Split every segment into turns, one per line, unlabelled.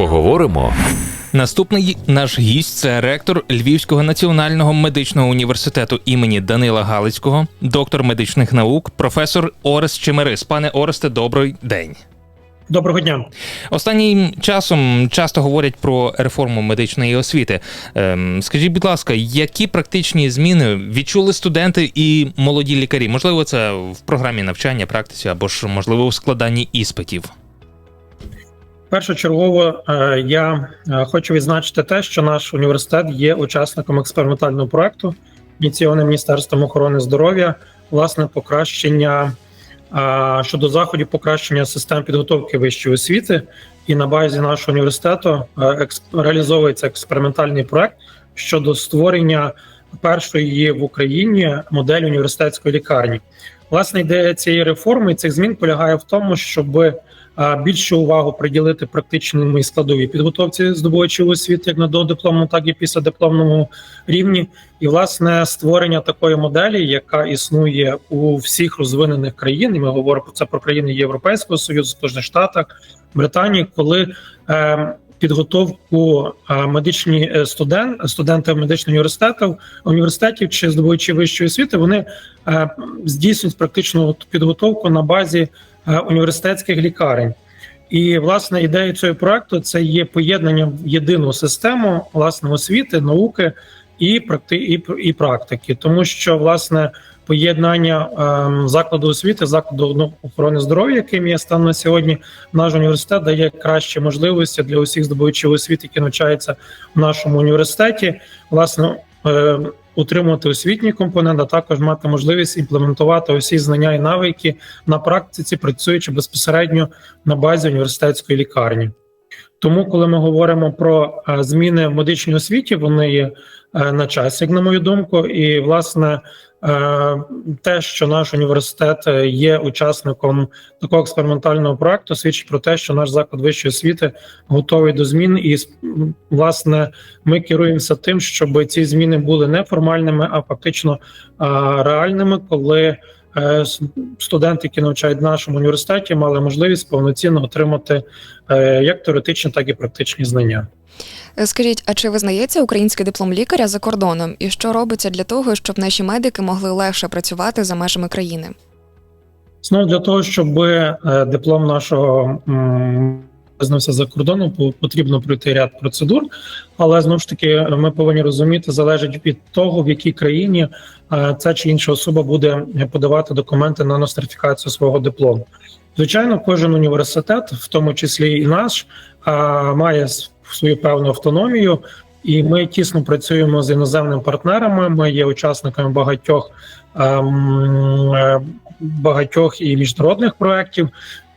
Поговоримо
Наступний наш гість це ректор Львівського національного медичного університету імені Данила Галицького, доктор медичних наук, професор Орест Чемерис. Пане Оресте, добрий день.
Доброго дня.
Останнім часом часто говорять про реформу медичної освіти. Ем, скажіть, будь ласка, які практичні зміни відчули студенти і молоді лікарі? Можливо, це в програмі навчання, практиці або ж можливо у складанні іспитів.
Першочергово е, я е, хочу відзначити те, що наш університет є учасником експериментального проекту, ініційованим Міністерством охорони здоров'я, власне, покращення е, щодо заходів покращення систем підготовки вищої освіти. І на базі нашого університету реалізовується експериментальний проект щодо створення першої в Україні моделі університетської лікарні. Власне ідея цієї реформи цих змін полягає в тому, щоб більшу увагу приділити практичному і складовій підготовці здобувачів освіти як на додипломному, так і післядипломному рівні, і власне створення такої моделі, яка існує у всіх розвинених країн. і Ми говоримо про це про країни Європейського союзу, Сполучених Штатах, Британії, коли е, Підготовку медичні е, студент, студенти медичних університетів, університетів чи здобувачі вищої освіти, вони е, здійснюють практичну підготовку на базі Е, університетських лікарень. І власне ідея цього проекту це є поєднання в єдину систему власне освіти, науки і практи, і, і практики, тому що власне поєднання е, закладу освіти, закладу охорони здоров'я, яким є стан на сьогодні, наш університет дає кращі можливості для усіх здобувачів освіти, які навчаються в нашому університеті. Власне. Е, утримувати освітній компонент, а також мати можливість імплементувати усі знання і навики на практиці, працюючи безпосередньо на базі університетської лікарні. Тому, коли ми говоримо про е, зміни в медичній освіті, вони є е, на часі, як на мою думку, і власне те, що наш університет є учасником такого експериментального проекту, свідчить про те, що наш заклад вищої освіти готовий до змін, і власне ми керуємося тим, щоб ці зміни були не формальними, а фактично реальними, коли е, студенти, які навчають в нашому університеті, мали можливість повноцінно отримати е, як теоретичні, так і практичні знання.
Е, скажіть, а чи визнається український диплом лікаря за кордоном? І що робиться для того, щоб наші медики могли легше працювати за межами країни?
Знову для того, щоб е, диплом нашого визнався за кордоном, потрібно пройти ряд процедур, але знову ж таки ми повинні розуміти, залежить від того, в якій країні е, ця чи інша особа буде подавати документи на нострифікацію свого диплому. Звичайно, кожен університет, в тому числі і наш, має свою певну автономію, і ми тісно працюємо з іноземними партнерами. Ми є учасниками багатьох ем, е, багатьох і міжнародних проєктів.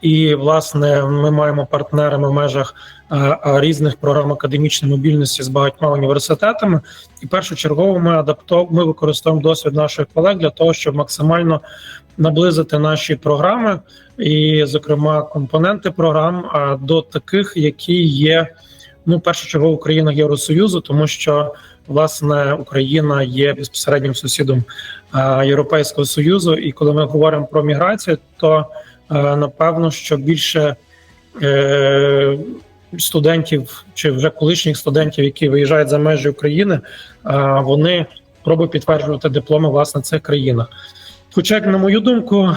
І власне ми маємо партнерами в межах е, різних програм академічної мобільності з багатьма університетами. І першочергово ми адаптов... ми використовуємо досвід наших колег для того, щоб максимально наблизити наші програми, і, зокрема, компоненти програм до таких, які є ну першочергово Україна Євросоюзу, тому що власне Україна є безпосереднім сусідом е, Європейського союзу. І коли ми говоримо про міграцію, то е, напевно, що більше е, студентів чи вже колишніх студентів, які виїжджають за межі України, вони пробують підтверджувати дипломи власне цих країнах. Хоча, як на мою думку,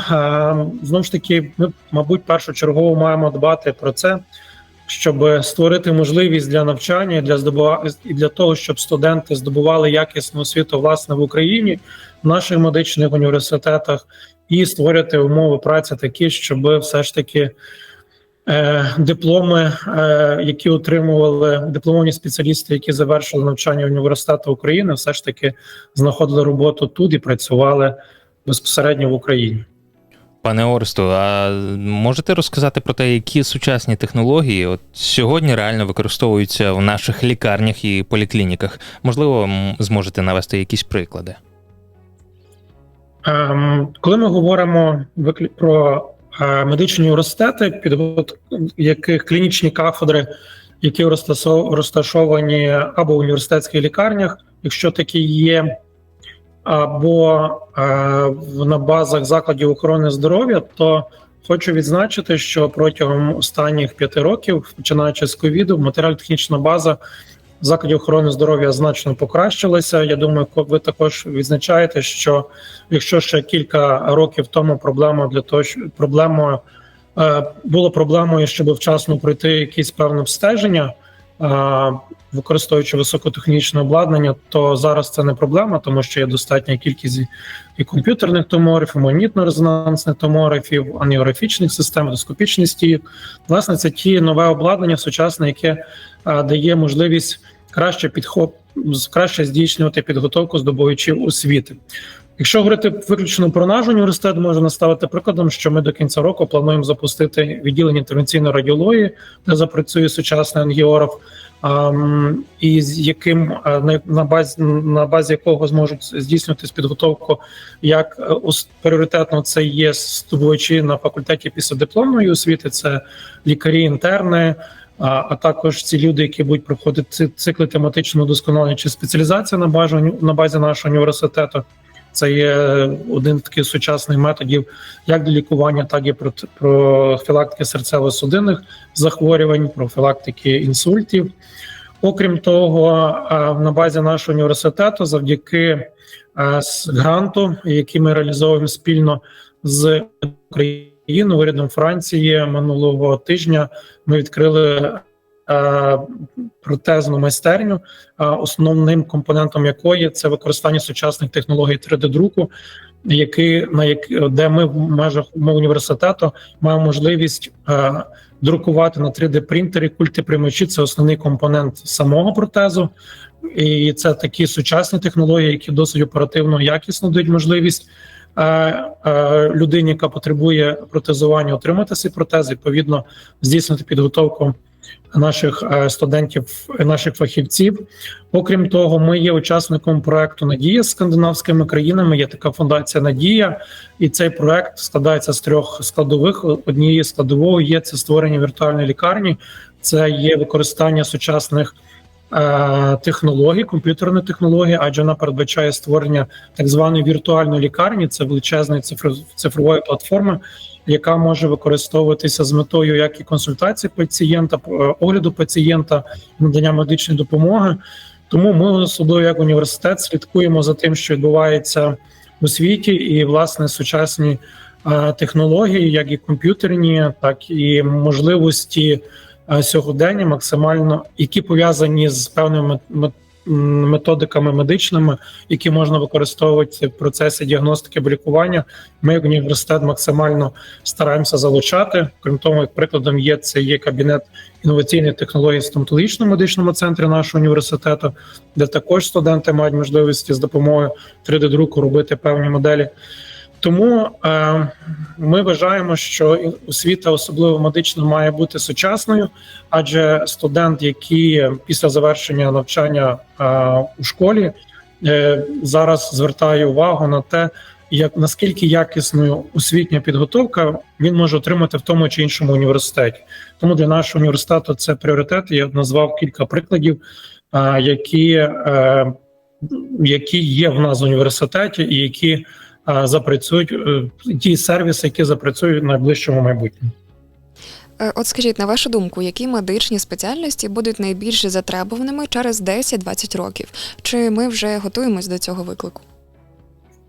знову ж таки, ми, мабуть, першочергово маємо дбати про це, щоб створити можливість для навчання для здобува... і для того, щоб студенти здобували якісну освіту власне в Україні, в наших медичних університетах, і створити умови праці такі, щоб все ж таки. Е, дипломи, е, які отримували дипломовані спеціалісти, які завершили навчання університету України, все ж таки знаходили роботу тут і працювали безпосередньо в Україні.
Пане Оресту, а можете розказати про те, які сучасні технології от сьогодні реально використовуються в наших лікарнях і поліклініках? Можливо, зможете навести якісь приклади?
Ем, коли ми говоримо про е, медичні університети, під яких клінічні кафедри, які розташовані або в університетських лікарнях, якщо такі є, або е, на базах закладів охорони здоров'я, то Хочу відзначити, що протягом останніх п'яти років, починаючи з ковіду, матеріально-технічна база закладів охорони здоров'я значно покращилася. Я думаю, ви також відзначаєте, що якщо ще кілька років тому проблема для того, що проблема е, було проблемою, щоб вчасно пройти якісь певне обстеження, використовуючи високотехнічне обладнання, то зараз це не проблема, тому що є достатня кількість і комп'ютерних томографів, і магнітно-резонансних томографів, аніографічних систем, ендоскопічних стійок. Власне, це ті нове обладнання сучасне, яке е, дає можливість краще підхоп, краще здійснювати підготовку здобувачів освіти. Якщо говорити виключно про наш університет, можу наставити прикладом, що ми до кінця року плануємо запустити відділення інтервенційної радіології, де запрацює сучасний ангіограф, і з яким е, на- базі на базі якого зможуть здійснюватись підготовку як е, пріоритетно це є здобувачі на факультеті післядипломної освіти, це лікарі, інтерни. А також ці люди, які будуть проходити цикли тематичного досконалення чи спеціалізація на базі на базі нашого університету. Це є один з таких сучасних методів як для лікування, так і про профілактики серцево-судинних захворювань, профілактики інсультів. Окрім того, е, на базі нашого університету, завдяки е, гранту, який ми реалізовуємо спільно з Україною, урядом Франції минулого тижня, ми відкрили е, протезну майстерню, е, основним компонентом якої це використання сучасних технологій 3D-друку, які на як де ми в межах університету маємо можливість е, друкувати на 3D принтері культи приймачі. Це основний компонент самого протезу, і це такі сучасні технології, які досить оперативно якісно дають можливість. е, е, Людині, яка потребує протезування, отримати цей протез, відповідно здійснити підготовку наших е, студентів, наших фахівців. Окрім того, ми є учасником проекту Надія з скандинавськими країнами. Є така фундація Надія, і цей проект складається з трьох складових. Однією складовою є це створення віртуальної лікарні, це є використання сучасних. е, Технологій, комп'ютерної технології, адже вона передбачає створення так званої віртуальної лікарні, це величезної цифр- цифрової платформи, яка може використовуватися з метою як і консультації пацієнта, е, огляду пацієнта, надання медичної допомоги. Тому ми особливо як університет слідкуємо за тим, що відбувається у світі, і власне сучасні е, технології, як і комп'ютерні, так і можливості е, сьогодення, максимально які пов'язані з певними методиками медичними, які можна використовувати в процесі діагностики або лікування. Ми як університет максимально стараємося залучати. Крім того, як прикладом є це є кабінет інноваційних технологій в стоматологічному медичному центрі нашого університету, де також студенти мають можливості з допомогою 3D-друку робити певні моделі. Тому е, ми вважаємо, що освіта, особливо медична, має бути сучасною, адже студент, який після завершення навчання е, у школі е, зараз звертає увагу на те, як наскільки якісною освітня підготовка він може отримати в тому чи іншому університеті. Тому для нашого університету це пріоритет. Я назвав кілька прикладів, е, які, е, які є в нас в університеті, і які запрацюють е, ті сервіси, які запрацюють в найближчому майбутньому.
Е, От скажіть, на вашу думку, які медичні спеціальності будуть найбільш затребуваними через 10-20 років? Чи ми вже готуємось до цього виклику?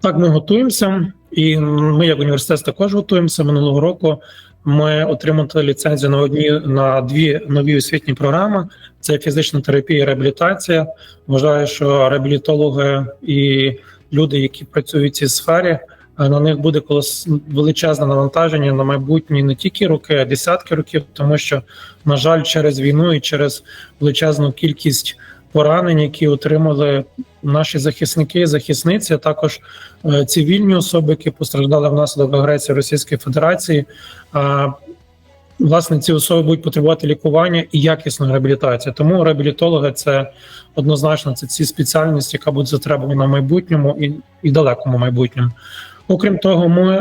Так, ми готуємося, і ми, як університет, також готуємося. Минулого року ми отримали ліцензію на одні на дві нові освітні програми: це фізична терапія і реабілітація. Вважаю, що реабілітологи і люди, які працюють в цій сфері, е, на них буде колос величезне навантаження на майбутні не тільки роки, а десятки років, тому що, на жаль, через війну і через величезну кількість поранень, які отримали наші захисники захисниці, а також е, цивільні особи, які постраждали внаслідок агресії Російської Федерації. Власне, ці особи будуть потребувати лікування і якісної реабілітації. Тому реабілітологи це однозначно це ці спеціальності, яка буде затребувана в майбутньому і, і далекому майбутньому. Окрім того, ми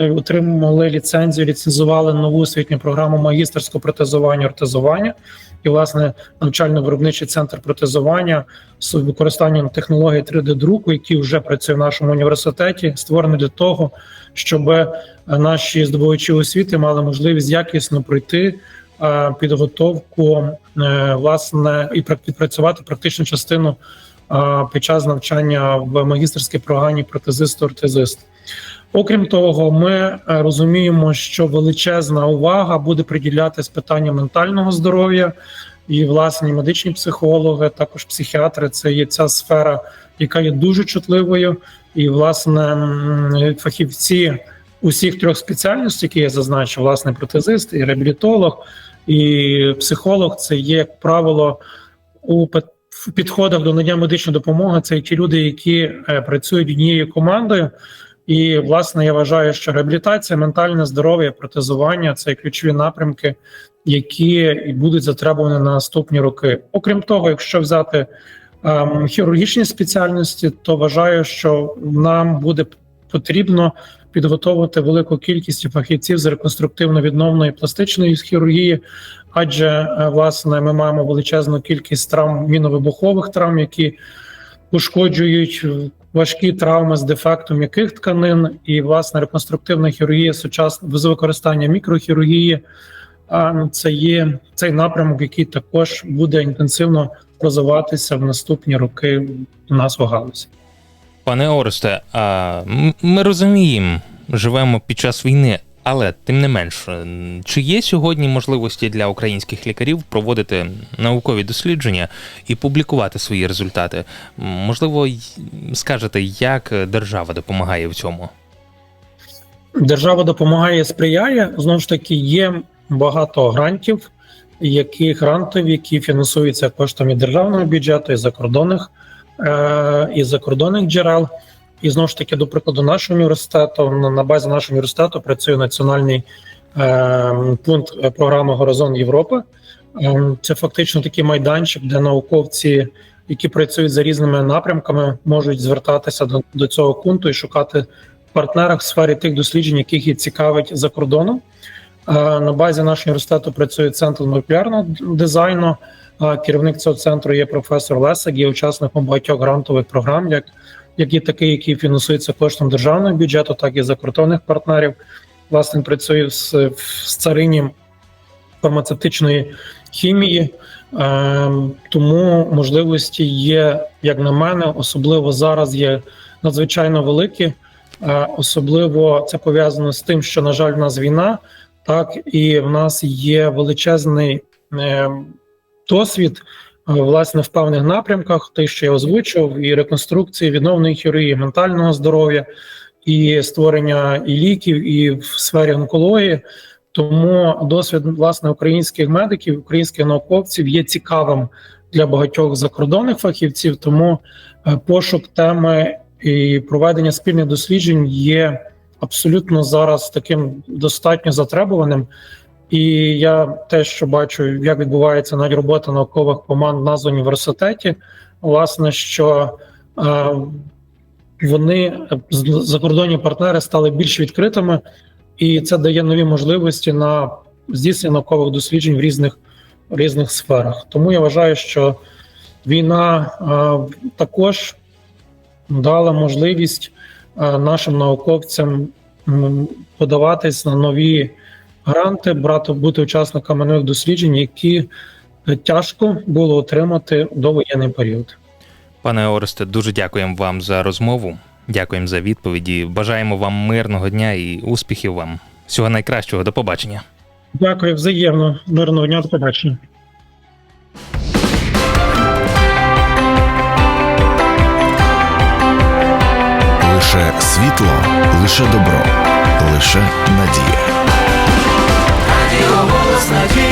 е, отримали ліцензію, ліцензували нову освітню програму магістерського протезування ортезування. І, власне, навчально-виробничий центр протезування з використанням технології 3D-друку, який вже працює в нашому університеті, створений для того, щоб е, наші здобувачі освіти мали можливість якісно пройти е, підготовку, е, власне, і відпрацювати практичну частину е, під час навчання в магістерській програмі протезист-ортезист. Окрім того, ми е, розуміємо, що величезна увага буде приділятись питанням ментального здоров'я, і власні медичні психологи, також психіатри. Це є ця сфера, яка є дуже чутливою, і власне фахівці усіх трьох спеціальностей, які я зазначив, власне, протезист, і реабілітолог, і психолог, це є, як правило, у в підходах до надання медичної допомоги. Це ті люди, які е, працюють однією командою. І власне я вважаю, що реабілітація, ментальне здоров'я, протезування це ключові напрямки, які і будуть затребувані на наступні роки. Окрім того, якщо взяти ем, хірургічні спеціальності, то вважаю, що нам буде потрібно підготовити велику кількість фахівців з реконструктивно-відновної пластичної хірургії, адже е, власне ми маємо величезну кількість травм міновибухових травм, які ушкоджують важкі травми з дефектом м'яких тканин, і власне реконструктивна хірургія сучасна без використання мікрохірургії. А це є цей напрямок, який також буде інтенсивно розвиватися в наступні роки у нас в галузі.
Пане Оресте, а, ми розуміємо, живемо під час війни, але тим не менш, чи є сьогодні можливості для українських лікарів проводити наукові дослідження і публікувати свої результати? Можливо, скажете, як держава допомагає в цьому?
Держава допомагає, сприяє. Знову ж таки, є багато грантів, які грантові, які фінансуються коштами державного бюджету і закордонних е, і закордонних джерел. І знову ж таки, до прикладу, нашого університету на, базі нашого університету працює національний е, пункт е, програми Горизонт Європи. Е, це фактично такий майданчик, де науковці, які працюють за різними напрямками, можуть звертатися до, до цього пункту і шукати партнерах в сфері тих досліджень, яких їх цікавить за кордоном. Е, На базі нашого університету працює центр молекулярного дизайну. Керівник цього центру є професор Лесик, є учасником багатьох грантових програм, як, як і такий, який фінансується коштом державного бюджету, так і закордонних партнерів. Власне, працює з, з царині фармацевтичної хімії. Е, Тому можливості є, як на мене, особливо зараз є надзвичайно великі. Е, Особливо це пов'язано з тим, що на жаль, в нас війна, так і в нас є величезний е, досвід е, власне в певних напрямках, те, що я озвучив, і реконструкції, відновної хірургії, ментального здоров'я, і створення і ліків, і в сфері онкології. Тому досвід власне українських медиків, українських науковців є цікавим для багатьох закордонних фахівців. Тому е, пошук теми і проведення спільних досліджень є абсолютно зараз таким достатньо затребуваним. І я те, що бачу, як відбувається навіть робота наукових команд в нас в університеті, власне, що е, вони з- закордонні партнери стали більш відкритими, і це дає нові можливості на здійснення наукових досліджень в різних, в різних сферах. Тому я вважаю, що війна е, також дала можливість е, нашим науковцям подаватись на нові гранти, брати бути учасниками нових досліджень, які е, тяжко було отримати до воєнний період.
Пане Оресте, дуже дякуємо вам за розмову. Дякуємо за відповіді. Бажаємо вам мирного дня і успіхів вам. Всього найкращого. До побачення.
Дякую взаємно. Мирного дня, до побачення.
Лише світло, лише добро, лише nostalgia